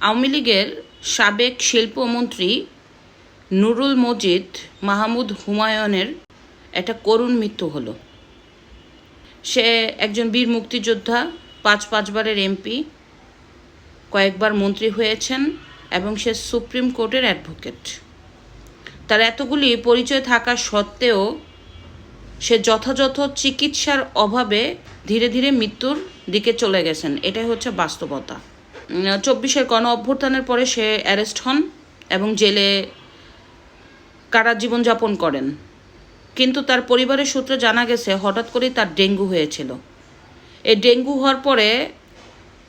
আওয়ামী লীগের সাবেক শিল্পমন্ত্রী নুরুল মজিদ মাহমুদ হুমায়ুনের একটা করুণ মৃত্যু হলো। সে একজন বীর মুক্তিযোদ্ধা, পাঁচ পাঁচবারের এমপি, কয়েকবার মন্ত্রী হয়েছেন এবং সে সুপ্রিম কোর্টের অ্যাডভোকেট। তার এতগুলি পরিচয় থাকা সত্ত্বেও সে যথাযথ চিকিৎসার অভাবে ধীরে ধীরে মৃত্যুর দিকে চলে গেছেন। এটাই হচ্ছে বাস্তবতা। চব্বিশের গণ অভ্যুত্থানের পরে সে অ্যারেস্ট হন এবং জেলে কারা জীবনযাপন করেন। কিন্তু তার পরিবারের সূত্রে জানা গেছে, হঠাৎ করেই তার ডেঙ্গু হয়েছিল। এই ডেঙ্গু হওয়ার পরে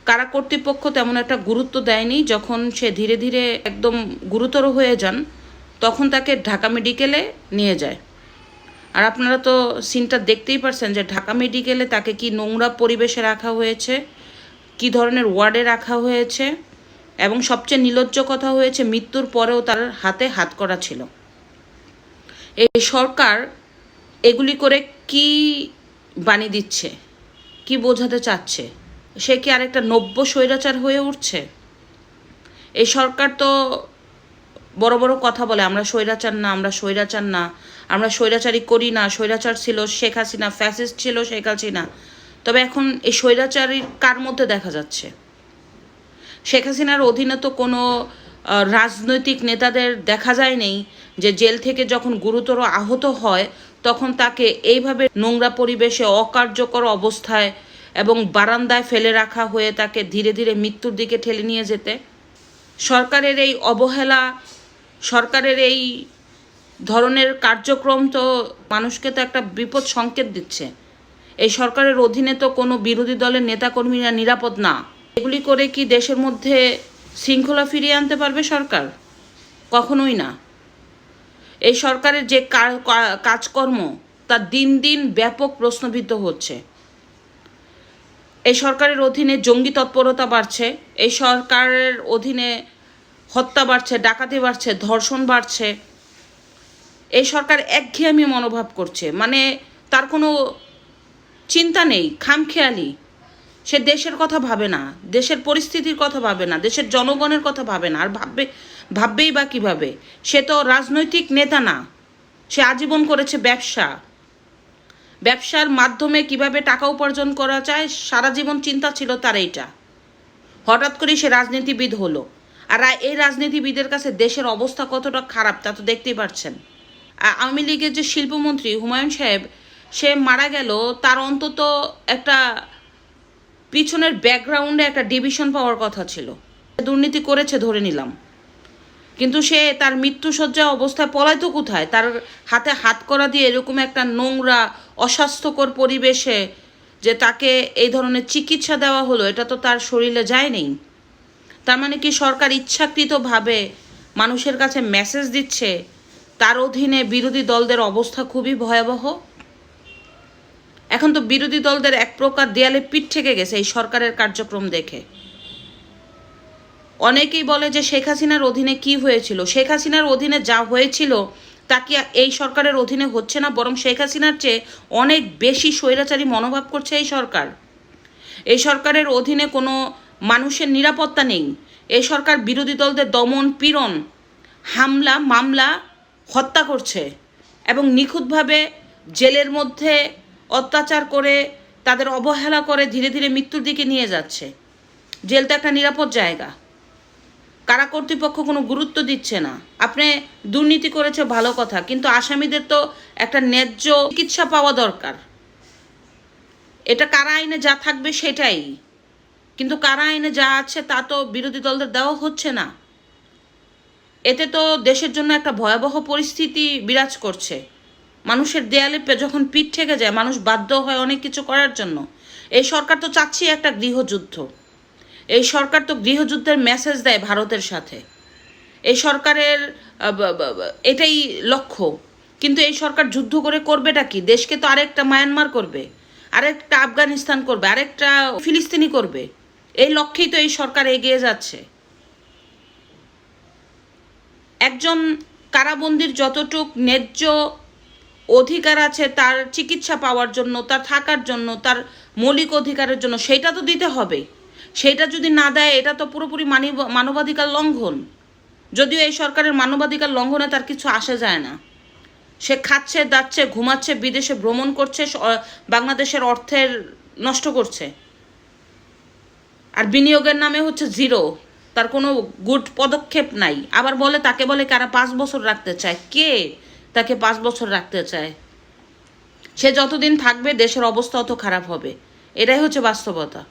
কারা কর্তৃপক্ষ তেমন একটা গুরুত্ব দেয়নি। যখন সে ধীরে ধীরে একদম গুরুতর হয়ে যান, তখন তাকে ঢাকা মেডিকেলে নিয়ে যায়। আর আপনারা তো সিনটা দেখতেই পারছেন যে ঢাকা মেডিকেলে তাকে কি নোংরা পরিবেশে রাখা হয়েছে। কি ধরনের ওয়ার্ডে রাখা হয়েছে এবং সবচেয়ে নির্লজ্জ কথা হয়েছে মৃত্যুর পরেও তার হাতে হাত করা ছিল। এই সরকার এগুলি করে কি বাণী দিচ্ছে? কি বোঝাতে চাচ্ছে? সে কি আরেকটা নব্য স্বৈরাচার হয়ে উঠছে? এই সরকার তো বড় বড় কথা বলে, আমরা স্বৈরাচার না, আমরা স্বৈরাচার না, আমরা স্বৈরাচারই করি না, স্বৈরাচার ছিল শেখ হাসিনা, ফ্যাসিস্ট ছিল শেখ হাসিনা। তবে এখন এই স্বৈরাচারীর কার মধ্যে দেখা যাচ্ছে? শেখ হাসিনার অধীনে তো কোনো রাজনৈতিক নেতাদের দেখা যায় নেই যে জেল থেকে যখন গুরুতর আহত হয় তখন তাকে এইভাবে নোংরা পরিবেশে অকার্যকর অবস্থায় এবং বারান্দায় ফেলে রাখা হয়ে তাকে ধীরে ধীরে মৃত্যুর দিকে ঠেলে নিয়ে যেতে? সরকারের এই অবহেলা, সরকারের এই ধরনের কার্যক্রম তো মানুষকে তো একটা বিপদ সংকেত দিচ্ছে। এই সরকারের অধীনে তো কোনো বিরোধী দলের নেতাকর্মীরা নিরাপদ না। এগুলি করে কি দেশের মধ্যে শৃঙ্খলা ফিরিয়ে আনতে পারবে সরকার? কখনোই না। এই সরকারের যে কাজকর্ম, তা দিন দিন ব্যাপক প্রশ্নবিদ্ধ হচ্ছে। এই সরকারের অধীনে জঙ্গি তৎপরতা বাড়ছে, এই সরকারের অধীনে হত্যা বাড়ছে, ডাকাতি বাড়ছে, ধর্ষণ বাড়ছে। এই সরকার একঘেয়েমি মনোভাব করছে। মানে তার কোনো চিন্তা নেই, খামখেয়ালি। সে দেশের কথা ভাবে না, দেশের পরিস্থিতির কথা ভাবে না, দেশের জনগণের কথা ভাবে না, আর ভাববে, ভাববেই বা কীভাবে? সে তো রাজনৈতিক নেতা না, সে আজীবন করেছে ব্যবসা। ব্যবসার মাধ্যমে কীভাবে টাকা উপার্জন করা যায়, সারা জীবন চিন্তা ছিল তার এইটা। হঠাৎ করেই সে রাজনীতিবিদ হলো। আর এই রাজনীতিবিদের কাছে দেশের অবস্থা কতটা খারাপ তা তো দেখতেই পারছেন। আওয়ামী লীগের যে শিল্পমন্ত্রী হুমায়ুন সাহেব সে মারা গেল, তার অন্তত একটা পিছনের ব্যাকগ্রাউন্ডে একটা ডিভিশন পাওয়ার কথা ছিল। দুর্নীতি করেছে, ধরে নিলাম। কিন্তু সে তার মৃত্যুসজ্জা অবস্থায় পলাইতো কোথায়? তার হাতে হাত করা দিয়ে এরকম একটা নোংরা, অস্বাস্থ্যকর পরিবেশে যে তাকে এই ধরনের চিকিৎসা দেওয়া হলো, এটা তো তার শরীরে যায়নি তার মানে কি সরকার ইচ্ছাকৃতভাবে মানুষের কাছে মেসেজ দিচ্ছে? তার অধীনে বিরোধী দলদের অবস্থা খুবই ভয়াবহ। এখন তো বিরোধী দলদের এক প্রকার দেয়ালে পিঠ থেকে গেছে এই সরকারের কার্যক্রম দেখে। অনেকেই বলে যে শেখ হাসিনার অধীনে কি হয়েছিল? শেখ হাসিনার অধীনে যা হয়েছিল তা কি এই সরকারের অধীনে হচ্ছে না, বরং শেখ হাসিনার চেয়ে অনেক বেশি স্বৈরাচারী মনোভাব করছে এই সরকার। এই সরকারের অধীনে কোনো মানুষের নিরাপত্তা নেই। এই সরকার বিরোধী দলদের দমন, পীড়ন, হামলা, মামলা, হত্যা করছে এবং নিখুঁতভাবে জেলের মধ্যে অত্যাচার করে, তাদের অবহেলা করে ধীরে ধীরে মৃত্যুর দিকে নিয়ে যাচ্ছে। জেল তো একটা নিরাপদ জায়গা। কারা কর্তৃপক্ষ কোনো গুরুত্ব দিচ্ছে না। আপনি দুর্নীতি করেছে ভালো কথা, কিন্তু আসামিদের তো একটা ন্যায্য চিকিৎসা পাওয়া দরকার। এটা কারা আইনে যা থাকবে সেটাই। কিন্তু কারা আইনে যা আছে তা তো বিরোধী দলদের দেওয়া হচ্ছে না। এতে তো দেশের জন্য একটা ভয়াবহ পরিস্থিতি বিরাজ করছে। মানুষের দেয়ালে যখন পিঠ থেকে যায়, মানুষ বাধ্য হয় অনেক কিছু করার জন্য। এই সরকার তো চাচ্ছি একটা গৃহযুদ্ধ। এই সরকার তো গৃহযুদ্ধের মেসেজ দেয় ভারতের সাথে। এই সরকারের এটাই লক্ষ্য। কিন্তু এই সরকার যুদ্ধ করে করবেটা কি? দেশকে তো আরেকটা মায়ানমার করবে, আরেকটা আফগানিস্তান করবে, আরেকটা ফিলিস্তিনি করবে। এই লক্ষ্যেই তো এই সরকার এগিয়ে যাচ্ছে। একজন কারাবন্দির যতটুক ন্যায্য অধিকার আছে, তার চিকিৎসা পাওয়ার জন্য, তার থাকার জন্য, তার মৌলিক অধিকারের জন্য, সেটা তো দিতে হবে। সেটা যদি না দেয়, এটা তো পুরোপুরি মানব, মানবাধিকার লঙ্ঘন। যদিও এই সরকারের মানবাধিকার লঙ্ঘনে তার কিছু আসে যায় না। সে খাচ্ছে, দাচ্ছে, ঘুমাচ্ছে, বিদেশে ভ্রমণ করছে বাংলাদেশের অর্থের নষ্ট করছে। আর বিনিয়োগের নামে হচ্ছে জিরো। তার কোনো গুড পদক্ষেপ নাই। আবার বলে, তাকে বলে কারা পাঁচ বছর রাখতে চায়। কে? তাকে পাঁচ বছর রাখতে চায়। সে যতদিন থাকবে দেশের অবস্থা অত খারাপ হবে। এটাই হচ্ছে বাস্তবতা।